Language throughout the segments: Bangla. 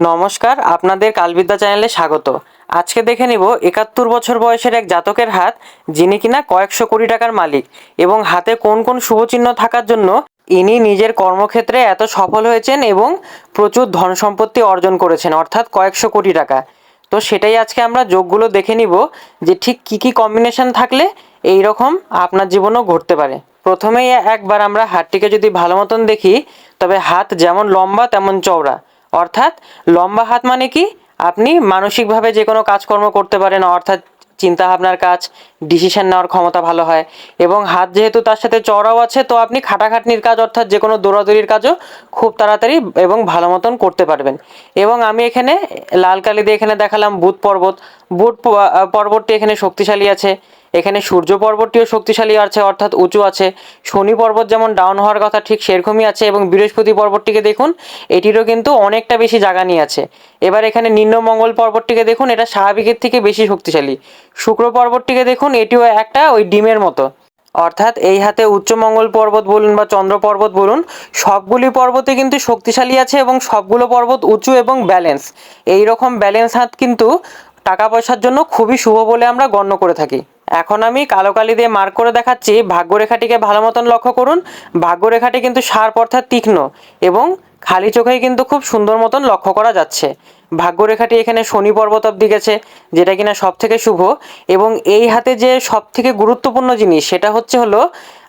নমস্কার, আপনাদের কালবিদ্যা চ্যানেলে স্বাগত। আজকে দেখে নিব একাত্তর বছর বয়সের এক জাতকের হাত, যিনি কিনা কয়েকশো কোটি টাকার মালিক এবং হাতে কোন কোন শুভচিহ্ন থাকার জন্য ইনি নিজের কর্মক্ষেত্রে এত সফল হয়েছেন এবং প্রচুর ধন সম্পত্তি অর্জন করেছেন, অর্থাৎ কয়েকশো কোটি টাকা। তো সেটাই আজকে আমরা যোগগুলো দেখে নিব যে ঠিক কী কী কম্বিনেশন থাকলে এই রকম আপনার জীবনেও ঘটতে পারে। প্রথমেই একবার আমরা হাতটিকে যদি ভালো মতন দেখি, তবে হাত যেমন লম্বা তেমন চওড়া। অর্থাৎ লম্বা হাত মানে কি? আপনি মানসিকভাবে যে কোনো কাজকর্ম করতে পারেন, অর্থাৎ চিন্তা ভাবনার কাজ ডিসিশন নেওয়ার ক্ষমতা ভালো হয়। এবং হাত যেহেতু তার সাথে চড়াও আছে, তো আপনি খাটাখাটনির কাজ, অর্থাৎ যে কোনো দৌড়াদৌড়ির কাজও খুব তাড়াতাড়ি এবং ভালো মতন করতে পারবেন। এবং আমি এখানে লাল কালি দিয়ে এখানে দেখালাম বুধ পর্বত। বুধ পর্বতটি এখানে শক্তিশালী আছে। এখানে সূর্য পর্বতটিও শক্তিশালী আছে, অর্থাৎ উঁচু আছে। শনি পর্বত যেমন ডাউন হওয়ার কথা ঠিক সেরকমই আছে এবং বৃহস্পতি পর্বতটিকে দেখুন, এটিরও কিন্তু অনেকটা বেশি জায়গা নিয়ে আছে। এবার এখানে নিম্নমঙ্গল পর্বতটিকে দেখুন, এটা স্বাভাবিকের থেকে বেশি শক্তিশালী। শুক্র পর্বতটিকে দেখুন, এটিও একটা ওই ডিমের মতো। অর্থাৎ এই হাতে উচ্চমঙ্গল পর্বত বলুন বা চন্দ্র পর্বত বলুন, সবগুলি পর্বতে কিন্তু শক্তিশালী আছে এবং সবগুলো পর্বত উঁচু এবং ব্যালেন্স এই রকম ব্যালেন্স হাত কিন্তু টাকা পয়সার জন্য খুবই শুভ বলে আমরা গণ্য করে থাকি। এখন আমি কালো কালি দিয়ে মার্ক করে দেখাচ্ছি। ভাগ্যরেখাটিকে ভালো মতন লক্ষ্য করুন। ভাগ্যরেখাটি কিন্তু শার্প অর্থাৎ তীক্ষ্ণ এবং খালি চোখেই কিন্তু খুব সুন্দর মতন লক্ষ্য করা যাচ্ছে। ভাগ্যরেখাটি এখানে শনি পর্বত অব্দি গেছে, যেটা কিনা সব থেকে শুভ। এবং এই হাতে যে সব থেকে গুরুত্বপূর্ণ জিনিস, সেটা হচ্ছে হলো,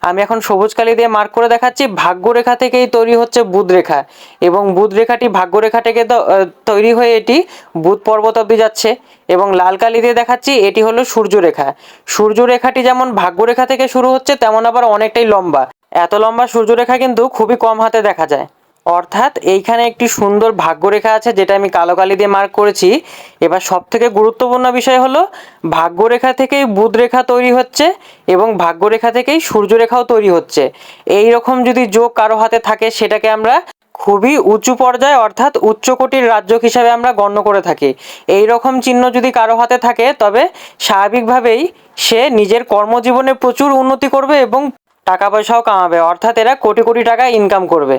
আমি এখন সবুজ কালি দিয়ে মার্ক করে দেখাচ্ছি, ভাগ্যরেখা থেকেই তৈরি হচ্ছে বুধ রেখা। এবং বুধ রেখাটি ভাগ্যরেখা থেকে তৈরি হয়ে এটি বুধ পর্বত অব্দি যাচ্ছে। এবং লাল কালি দিয়ে দেখাচ্ছি, এটি হলো সূর্যরেখা। সূর্যরেখাটি যেমন ভাগ্যরেখা থেকে শুরু হচ্ছে, তেমন আবার অনেকটাই লম্বা। এত লম্বা সূর্যরেখা কিন্তু খুবই কম হাতে দেখা যায়। অর্থাৎ এইখানে একটি সুন্দর ভাগ্যরেখা আছে, যেটা আমি কালো কালি দিয়ে মার্ক করেছি। এবার সব থেকে গুরুত্বপূর্ণ বিষয় হলো, ভাগ্যরেখা থেকেই বুধ রেখা তৈরি হচ্ছে এবং ভাগ্যরেখা থেকেই সূর্যরেখাও তৈরি হচ্ছে। এই রকম যদি যোগ কারও হাতে থাকে, সেটাকে আমরা খুবই উঁচু পর্যায়ে অর্থাৎ উচ্চকোটির রাজ্য হিসাবে আমরা গণ্য করে থাকি। এই রকম চিহ্ন যদি কারও হাতে থাকে, তবে স্বাভাবিকভাবেই সে নিজের কর্মজীবনে প্রচুর উন্নতি করবে এবং টাকা পয়সাও কামাবে, অর্থাৎ এরা কোটি কোটি টাকা ইনকাম করবে।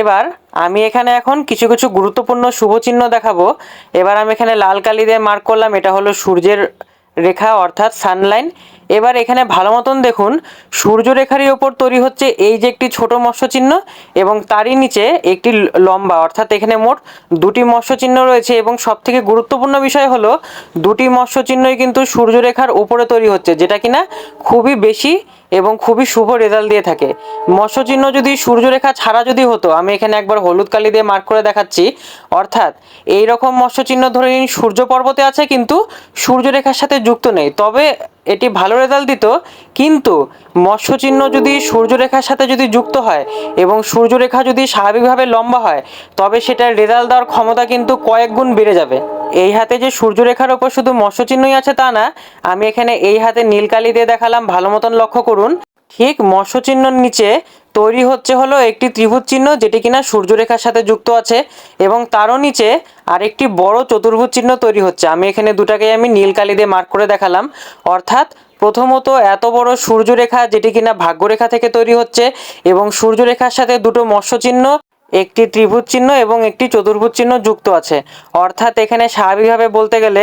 এবার আমি এখানে এখন কিছু কিছু গুরুত্বপূর্ণ শুভচিহ্ন দেখাবো। এবার আমি এখানে লাল কালি দিয়ে মার্ক করলাম, এটা হলো সূর্যের রেখা অর্থাৎ সানলাইন এবার এখানে ভালো মতন দেখুন সূর্যরেখারই ওপর তৈরি হচ্ছে এই যে একটি ছোট চিহ্ন এবং তারই নিচে একটি লম্বা, অর্থাৎ এখানে মোট দুটি চিহ্ন রয়েছে এবং সবথেকে গুরুত্বপূর্ণ বিষয় হলো দুটি চিহ্নই কিন্তু সূর্যরেখার উপরে তৈরি হচ্ছে, যেটা কিনা খুবই বেশি এবং খুবই শুভ রেজাল্ট দিয়ে থাকে। মৎস্য চিহ্ন যদি সূর্যরেখা ছাড়া যদি হতো, আমি এখানে একবার হলুদ কালি দিয়ে মার্ক করে দেখাচ্ছি, অর্থাৎ এই রকম মৎস্য চিহ্ন ধরে নিন সূর্য পর্বতে আছে কিন্তু সূর্যরেখার সাথে যুক্ত নেই, তবে এটি ভালো রেজাল্ট দিত, কিন্তু মৎস্যচিহ্ন যদি সূর্যরেখার সাথে যদি যুক্ত হয় এবং সূর্যরেখা যদি স্বাভাবিকভাবে লম্বা হয়, তবে সেটার রেজাল্ট দেওয়ার ক্ষমতা কিন্তু কয়েক গুণ বেড়ে যাবে। এই হাতে যে সূর্যরেখার ওপর শুধু মৎস্যচিহ্নই আছে তা না, আমি এখানে এই হাতে নীলকালি দিয়ে দেখালাম, ভালো মতন লক্ষ্য করুন। ঠিক মৎস্য চিহ্নর নিচে তৈরি হচ্ছে হলো একটি ত্রিভুজ চিহ্ন যেটি কিনা সূর্যরেখার সাথে যুক্ত আছে এবং তারও নিচে আরেকটি বড় চতুর্ভুজ চিহ্ন তৈরি হচ্ছে। আমি এখানে দুটাকে আমি নীল কালি দিয়ে মার্ক করে দেখালাম। অর্থাৎ প্রথমত এত বড় সূর্যরেখা যেটি কিনা ভাগ্যরেখা থেকে তৈরি হচ্ছে এবং সূর্যরেখার সাথে দুটো মৎস্য চিহ্ন একটি ত্রিভুজ চিহ্ন এবং একটি চতুর্ভুজ চিহ্ন যুক্ত আছে। অর্থাৎ এখানে স্বাভাবিকভাবে বলতে গেলে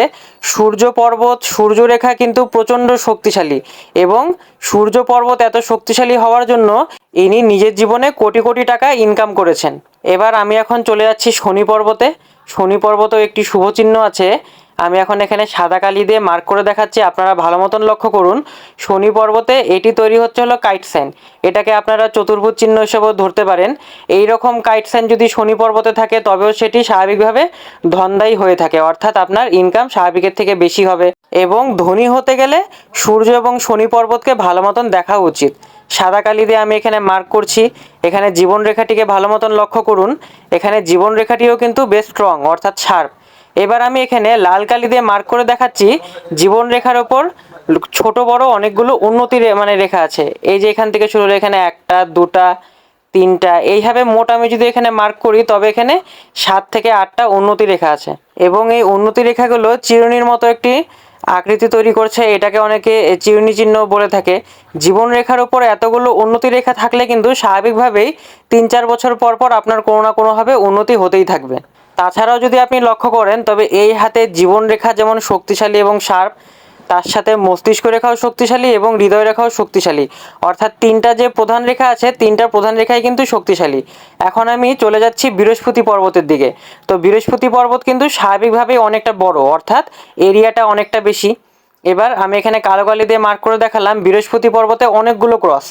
সূর্য পর্বত সূর্যরেখা কিন্তু প্রচণ্ড শক্তিশালী এবং সূর্য পর্বত এত শক্তিশালী হওয়ার জন্য ইনি নিজের জীবনে কোটি কোটি টাকা ইনকাম করেছেন। এবার আমি এখন চলে যাচ্ছি শনি পর্বতে। শনি পর্বতেও একটি শুভ চিহ্ন আছে। আমি এখন এখানে সাদা কালি দিয়ে মার্ক করে দেখাচ্ছি, আপনারা ভালো মতন লক্ষ্য করুন। শনি পর্বতে এটি তৈরি হচ্ছে হলো কাইট সাইন এটাকে আপনারা চতুর্ভুজ চিহ্ন হিসেবেও ধরতে পারেন। এই রকম কাইট সাইন যদি শনি পর্বতে থাকে, তবেও সেটি স্বাভাবিকভাবে ধনদায়ী হয়ে থাকে, অর্থাৎ আপনার ইনকাম স্বাভাবিকের থেকে বেশি হবে। এবং ধনী হতে গেলে সূর্য এবং শনি পর্বতকে ভালো মতন দেখা উচিত। সাদা কালি দিয়ে আমি এখানে মার্ক করছি। এখানে জীবন রেখাটিকে ভালো মতন লক্ষ্য করুন। এখানে জীবন রেখাটিও কিন্তু বেশ স্ট্রং অর্থাৎ শার্প এবার আমি এখানে লাল কালি দিয়ে মার্ক করে দেখাচ্ছি। জীবন রেখার ওপর ছোট, বড় অনেকগুলো উন্নতি মানে রেখা আছে। এই যে এখান থেকে শুরু হলো, এখানে একটা, দুটা, তিনটা, এইভাবে মোট আমি যদি এখানে মার্ক করি, তবে এখানে সাত থেকে আটটা উন্নতি রেখা আছে। এবং এই উন্নতি রেখাগুলো চিরুনির মতো একটি আকৃতি তৈরি করছে। এটাকে অনেকে চিরুনি চিহ্ন বলে থাকে। জীবন রেখার উপর এতগুলো উন্নতি রেখা থাকলে কিন্তু স্বাভাবিকভাবেই তিন, চার বছর পর পর আপনার কোনো না কোনোভাবে উন্নতি হতেই থাকবে। তাছাড়াও যদি আপনি লক্ষ্য করেন, তবে এই হাতে জীবন রেখা যেমন শক্তিশালী এবং শার্প, তার সাথে মস্তিষ্ক রেখাও শক্তিশালী এবং হৃদয় রেখাও শক্তিশালী। অর্থাৎ তিনটা যে প্রধান রেখা আছে, তিনটা প্রধান রেখাই কিন্তু শক্তিশালী। এখন আমি চলে যাচ্ছি বৃহস্পতি পর্বতের দিকে। তো বৃহস্পতি পর্বত কিন্তু স্বাভাবিকভাবেই অনেকটা বড়, অর্থাৎ এরিয়াটা অনেকটা বেশি। এবার আমি এখানে কালো কালি দিয়ে মার্ক করে দেখালাম বৃহস্পতি পর্বতে অনেকগুলো ক্রস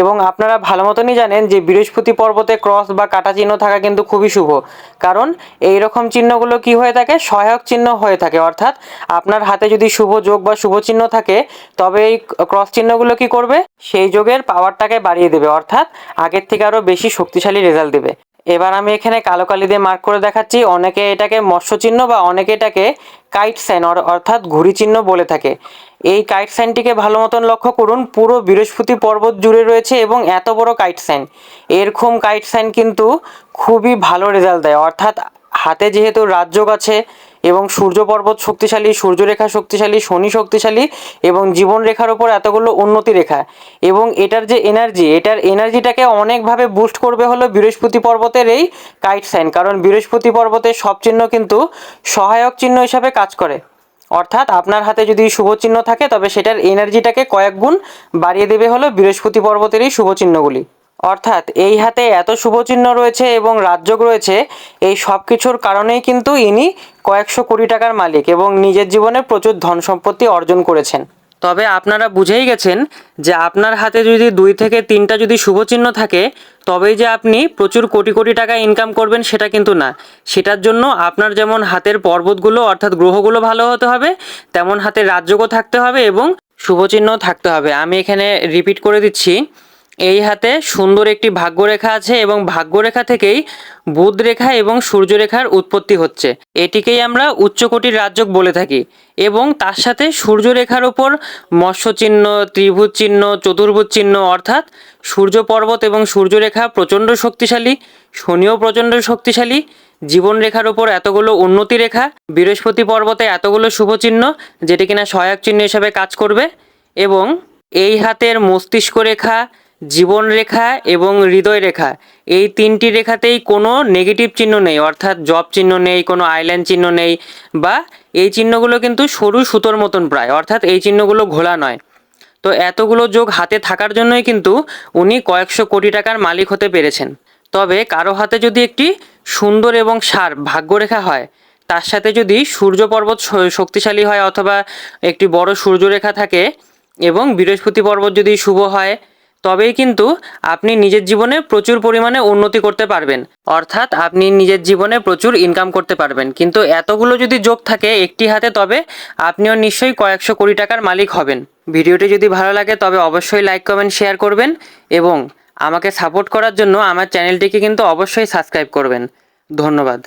এবং আপনারা ভালো মতনই জানেন যে বৃহস্পতি পর্বতে ক্রস বা কাটা চিহ্ন থাকা কিন্তু খুবই শুভ। কারণ এই রকম চিহ্নগুলো কি হয়ে থাকে? সহায়ক চিহ্ন হয়ে থাকে। অর্থাৎ আপনার হাতে যদি শুভ যোগ বা শুভ চিহ্ন থাকে, তবে এই ক্রস চিহ্নগুলো কি করবে? সেই যোগের পাওয়ারটাকে বাড়িয়ে দেবে। অর্থাৎ আগের থেকে আরও বেশি শক্তিশালী রেজাল্ট দেবে। এবার আমি এখানে কালো কালি দিয়ে মার্ক করে দেখাচ্ছি। অনেকে এটাকে মৎস্য চিহ্ন বা অনেকে এটাকে কাইট সাইন অর্থাৎ ঘুরি চিহ্ন বলে থাকে। এই কাইট সাইনটিকে ভালো মতন লক্ষ্য করুন, পুরো বৃহস্পতি পর্বত জুড়ে রয়েছে এবং এত বড় কাইট সাইন এরকম কাইট সাইন কিন্তু খুবই ভালো রেজাল্ট দেয়। অর্থাৎ হাতে যেহেতু রাজযোগ আছে এবং সূর্য পর্বত শক্তিশালী, সূর্যরেখা শক্তিশালী, শনি শক্তিশালী এবং জীবন রেখার ওপর এতগুলো উন্নতি রেখা। এবং এটার যে এনার্জি এটার এনার্জিটাকে অনেকভাবে বুস্ট করবে হলো বৃহস্পতি পর্বতের এই কাইট সাইন কারণ বৃহস্পতি পর্বতের সব চিহ্ন কিন্তু সহায়ক চিহ্ন হিসাবে কাজ করে। অর্থাৎ আপনার হাতে যদি শুভ চিহ্ন থাকে, তবে সেটার এনার্জিটাকে কয়েক গুণ বাড়িয়ে দেবে হলো বৃহস্পতি পর্বতের এই শুভ চিহ্নগুলি। অর্থাৎ এই হাতে এত শুভচিহ্ন রয়েছে এবং রাজযোগ রয়েছে, এই সব কিছুর কারণেই কিন্তু ইনি কয়েকশো কোটি টাকার মালিক এবং নিজের জীবনে প্রচুর ধন সম্পত্তি অর্জন করেছেন। তবে আপনারা বুঝেই গেছেন যে আপনার হাতে যদি দুই থেকে তিনটা যদি শুভচিহ্ন থাকে, তবেই যে আপনি প্রচুর কোটি কোটি টাকা ইনকাম করবেন সেটা কিন্তু না। সেটার জন্য আপনার যেমন হাতের পর্বতগুলো অর্থাৎ গ্রহগুলো ভালো হতে হবে, তেমন হাতের রাজযোগও থাকতে হবে এবং শুভচিহ্নও থাকতে হবে। আমি এখানে রিপিট করে দিচ্ছি। এই হাতে সুন্দর একটি ভাগ্যরেখা আছে এবং ভাগ্যরেখা থেকেই বুধ রেখা এবং সূর্যরেখার উৎপত্তি হচ্ছে। এটিকেই আমরা উচ্চকোটির রাজযোগ বলে থাকি এবং তার সাথে সূর্যরেখার ওপর মৎস্য চিহ্ন ত্রিভুজ চিহ্ন চতুর্ভুজ চিহ্ন অর্থাৎ সূর্য পর্বত এবং সূর্যরেখা প্রচণ্ড শক্তিশালী, শনিও প্রচণ্ড শক্তিশালী জীবন রেখার ওপর এতগুলো উন্নতি রেখা, বৃহস্পতি পর্বতে এতগুলো শুভ চিহ্ন যেটি কিনা সহায়ক চিহ্ন হিসাবে কাজ করবে এবং এই হাতের মস্তিষ্ক রেখা জীবন রেখা এবং হৃদয় রেখা। এই তিনটি রেখাতেই কোনো নেগেটিভ চিহ্ন নেই, অর্থাৎ জব চিহ্ন নেই, কোনো আইল্যান্ড চিহ্ন নেই বা এই চিহ্নগুলো কিন্তু সরু সুতোর মতন প্রায়, অর্থাৎ এই চিহ্নগুলো ঘোলা নয়। তো এতগুলো যোগ হাতে থাকার জন্যই কিন্তু উনি কয়েকশো কোটি টাকার মালিক হতে পেরেছেন। তবে কারও হাতে যদি একটি সুন্দর এবং সার ভাগ্যরেখা হয়, তার সাথে যদি সূর্য পর্বত শক্তিশালী হয় অথবা একটি বড় সূর্যরেখা থাকে এবং বৃহস্পতি পর্বত যদি শুভ হয় তবেই কিন্তু আপনি নিজের জীবনে প্রচুর পরিমাণে উন্নতি করতে পারবেন। অর্থাৎ আপনি নিজের জীবনে প্রচুর ইনকাম করতে পারবেন। কিন্তু এতগুলো যদি যোগ থাকে একটি হাতে, তবে আপনিও নিশ্চয়ই কয়েকশো কোটি টাকার মালিক হবেন। ভিডিওটি যদি ভালো লাগে, তবে অবশ্যই লাইক কমেন্ট শেয়ার করবেন এবং আমাকে সাপোর্ট করার জন্য আমার চ্যানেলটিকে কিন্তু অবশ্যই সাবস্ক্রাইব করবেন। ধন্যবাদ।